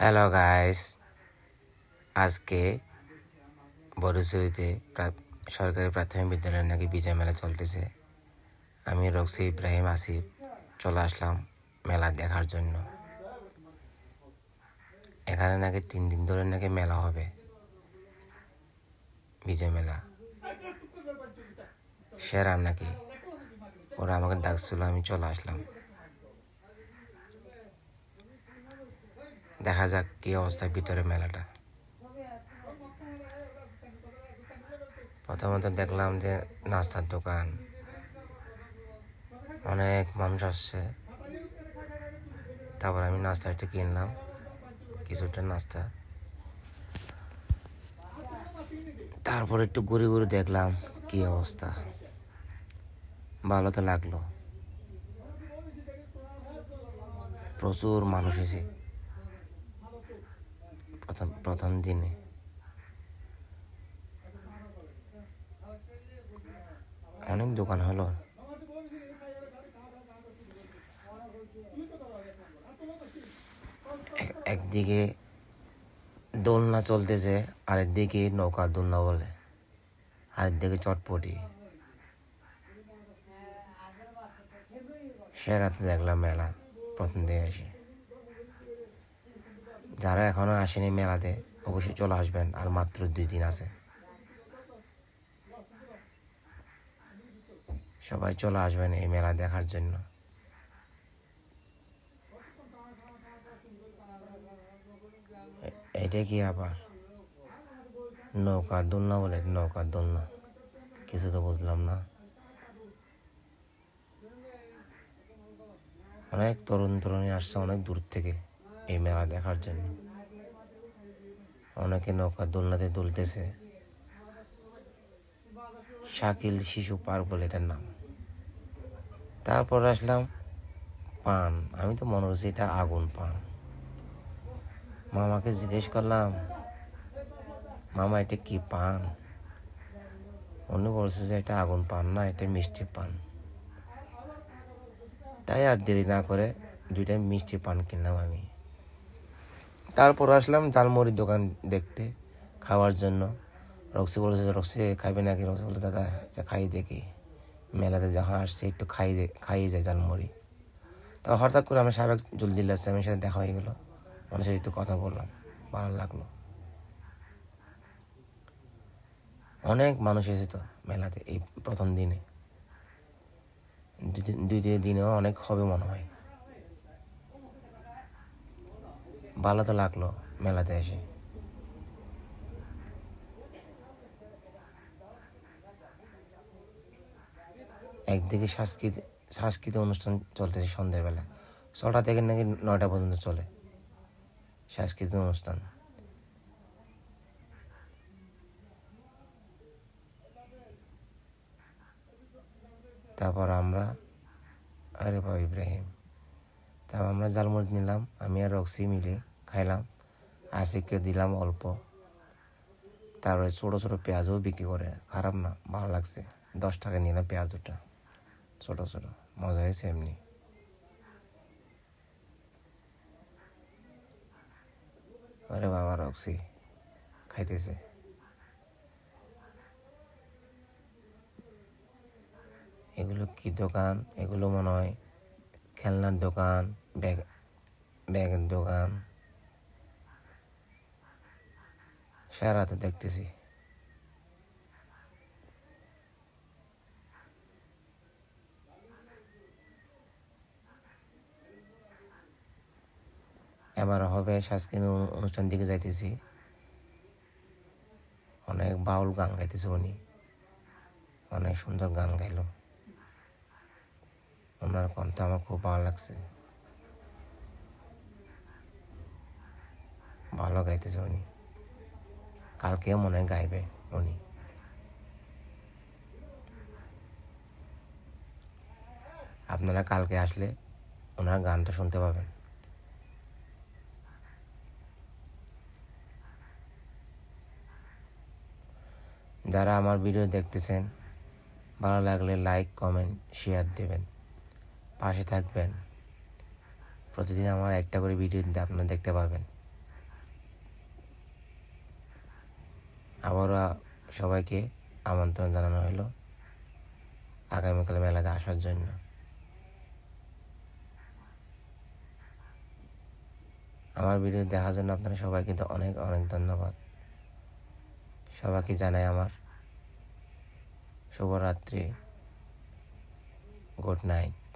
Hello guys আজকে বড়চুরিতে সরকারি প্রাথমিক বিদ্যালয়ে নাকি বিজয় মেলা চলতেছে। আমি রক্সি ইব্রাহিম আসিফ, চলে আসলাম মেলা দেখার জন্য। এখানে নাকি তিন দিন ধরে নাকি মেলা হবে। বিজয় মেলা। সেরা নাকি? ওরা আমাকে ডাকছিল, আমি চলে আসলাম। দেখা যাক কি অবস্থা ভিতরে মেলাটা। প্রথমত দেখলাম যে নাস্তার দোকান। অনেক মানুষ আসছে। তারপর আমি নাস্তা একটু কিনলাম। কিছুটা নাস্তা। তারপর একটু ঘুরে ঘুরে দেখলাম কি অবস্থা। ভালো তো লাগল। প্রচুর মানুষ এসে প্রথম দিনে। অনেক দোকান হলো। এক- একদিকে দোলনা চলতেছে, আরেকদিকে নৌকা দোলনা বলে। আরেকদিকে চটপটি। সে রাতে দেখলাম মেলা, প্রথম দিকে এসে। যারা এখনও আসেনি মেলাতে, অবশ্যই চলে আসবেন, আর মাত্র দুই দিন আছে। সবাই চলে আসবেন এই মেলা দেখার জন্য। এটা কি আবার? নৌকার দোলনা বলে, নৌকার দোলনা। কিছু তো বুঝলাম না। অনেক তরুণ তরুণী আসছে অনেক দূর থেকে। এই মেলা দেখার জন্য। অনেকে নৌকা দোলনাতে দুলতেছে। শাকিল শিশু পার্ক বলে এটার নাম। তারপর আসলাম পান। আমি তো মনে করছি এটা আগুন পান। মামাকে জিজ্ঞেস করলাম, মামা, এটা কি পান? উনি বলছে যে, এটা আগুন পান না, এটা মিষ্টি পান। তাই আর দেরি না করে দুইটা মিষ্টি পান কিনলাম আমি। তারপর আসলাম ঝালমুড়ির দোকান দেখতে, খাওয়ার জন্য। রক্সি বলেছে রক্সি খাবে নাকি? রক্সি বলে দাদা, যা খাই দেখি। মেলাতে যখন আসছে, একটু খাই খাইয়ে যায় ঝালমুড়ি। তো হঠাৎ করে আমার সাবেক জলদিল্লা স্যামের সাথে দেখা হয়ে গেলো। ওনার সাথে একটু কথা বললাম, ভালো লাগল। অনেক মানুষ এসে তো মেলাতে এই প্রথম দিনে। দুই দিনেও অনেক হবে মনে হয়। ভালো তো লাগল মেলাতে এসে। একদিকে সাংস্কৃতিক সাংস্কৃতিক অনুষ্ঠান চলতেছে সন্ধ্যাবেলা। ছটা থেকে নাকি নয়টা পর্যন্ত চলে সাংস্কৃতিক অনুষ্ঠান। তারপর আমরা, আরে বাবা ইব্রাহিম। তারপর আমরা জালমুড়ি নিলাম, আমি আর রক্সি মিলে। খাইলাম আসিফকে দিলাম অল্প। তারপরে ছোটো ছোটো পেঁয়াজও বিক্রি করে, খারাপ না, ভালো লাগছে। দশ টাকা নিলাম পেঁয়াজ ওটা, ছোটো ছোটো, মজা হয়েছে এমনি। আরে বাবা, রক্সি, খাইতেছে। এগুলো কি দোকান? এগুলো মনে হয় খেলনার দোকান, ব্যাগ, ব্যাগের দোকান। সারা তো দেখতেছি। এবার হবে সাংস্কৃতিক অনুষ্ঠান দিকে যাইতেছি। অনেক বাউল গান গাইতেছে উনি। অনেক সুন্দর গান গাইলো। ওনার কণ্ঠ আমার খুব ভালো লাগছে। ভালো গাইতেছে উনি। কালকেও মনে হয় গাইবে উনি। আপনারা কালকে আসলে ওনার গানটা শুনতে পাবেন। যারা আমার ভিডিও দেখতেছেন, ভালো লাগলে লাইক কমেন্ট শেয়ার দেবেন। পাশে থাকবেন। প্রতিদিন আমার একটা করে ভিডিও আপনারা দেখতে পাবেন। আবারও সবাইকে আমন্ত্রণ জানানো হলো আগামীকাল মেলাতে আসার জন্য। আমার ভিডিও দেখার জন্য আপনারা সবাইকে অনেক অনেক ধন্যবাদ। সবাইকে জানাই আমার শুভরাত্রি। Good night.